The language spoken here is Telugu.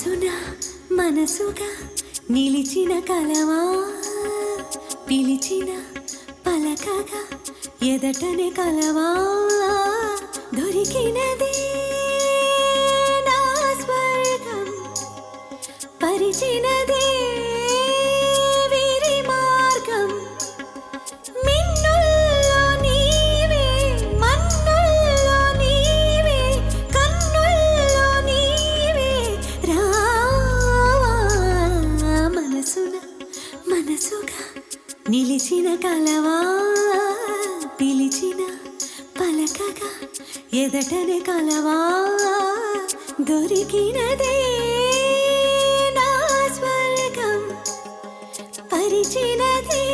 సునా మనసుగా నిలిచిన కలవా? పిలిచిన పలకగా ఎదటనే కలవా? దొరికినది నా స్వర్గం పరిచినదే మనసుగా నిలిచిన కలవా పిలిచిన పలకగా ఎదటని కలవా దొరికినదే నా స్వర్గం పరిచినదే